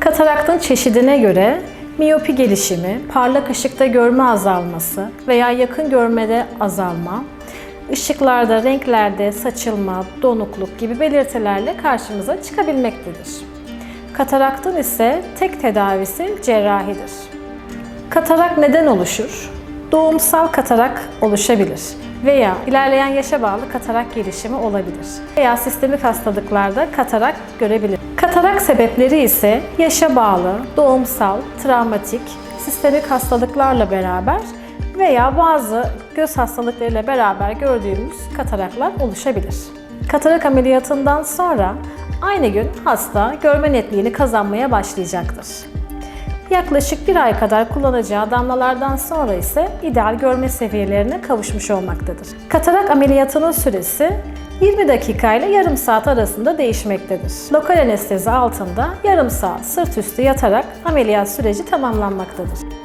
Kataraktın çeşidine göre miyopi gelişimi, parlak ışıkta görme azalması veya yakın görmede azalma, ışıklarda, renklerde saçılma, donukluk gibi belirtilerle karşımıza çıkabilmektedir. Kataraktın ise tek tedavisi cerrahidir. Katarak neden oluşur? Doğumsal katarak oluşabilir veya ilerleyen yaşa bağlı katarak gelişimi olabilir veya sistemik hastalıklarda katarak görebilir. Katarak sebepleri ise yaşa bağlı, doğumsal, travmatik, sistemik hastalıklarla beraber veya bazı göz hastalıklarıyla beraber gördüğümüz kataraklar oluşabilir. Katarak ameliyatından sonra aynı gün hasta görme netliğini kazanmaya başlayacaktır. Yaklaşık bir ay kadar kullanacağı damlalardan sonra ise ideal görme seviyelerine kavuşmuş olmaktadır. Katarak ameliyatının süresi 20 dakika ile yarım saat arasında değişmektedir. Lokal anestezi altında yarım saat sırt üstü yatarak ameliyat süreci tamamlanmaktadır.